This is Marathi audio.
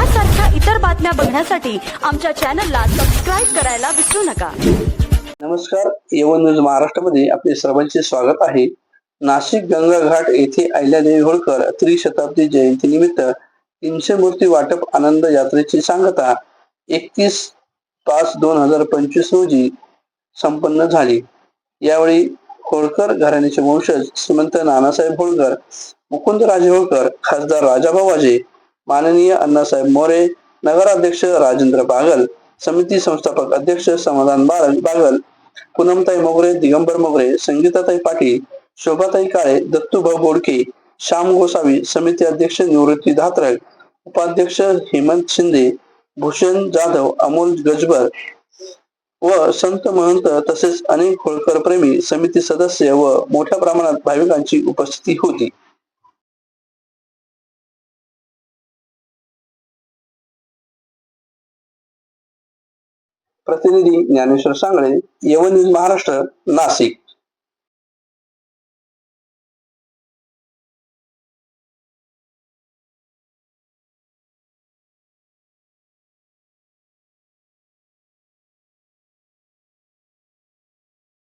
इतर बातम्या बघण्यासाठी आमच्या चॅनलला सबस्क्राईब करायला विसरू नका. नमस्कार येवन न्यूज महाराष्ट्रामध्ये आपले सर्वांचे स्वागत आहे. नाशिक गंगाघाट येथे अहिल्यादेवी होळकर त्रिशताब्दी जयंती निमित्त तीनशे मूर्ती वाटप आनंद यात्रेची सांगता एकतीस पाच दोन हजार पंचवीस रोजी संपन्न झाली. यावेळी होळकर घराण्याचे वंशज श्रीमंत नानासाहेब होळकर मुकुंदराजे होळकर खासदार राजाभाऊ वाजे माननीय अण्णासाहेब मोरे नगराध्यक्ष राजेंद्र बागल समिती संस्थापक अध्यक्ष समाधान बाळ बागल पूनमताई मोगरे दिगंबर मोगरे संगीताताई पाटील शोभाताई काळे दत्तूभाऊ बोडके श्याम गोसावी समिती अध्यक्ष निवृत्ती धात्रक उपाध्यक्ष हेमंत शिंदे भूषण जाधव अमोल गजबर व संत महंत तसेच अनेक होळकर प्रेमी समिती सदस्य व मोठ्या प्रमाणात भाविकांची उपस्थिती होती. प्रतिनिधी ज्ञानेश्वर सांगळे यवनीज महाराष्ट्र नाशिक.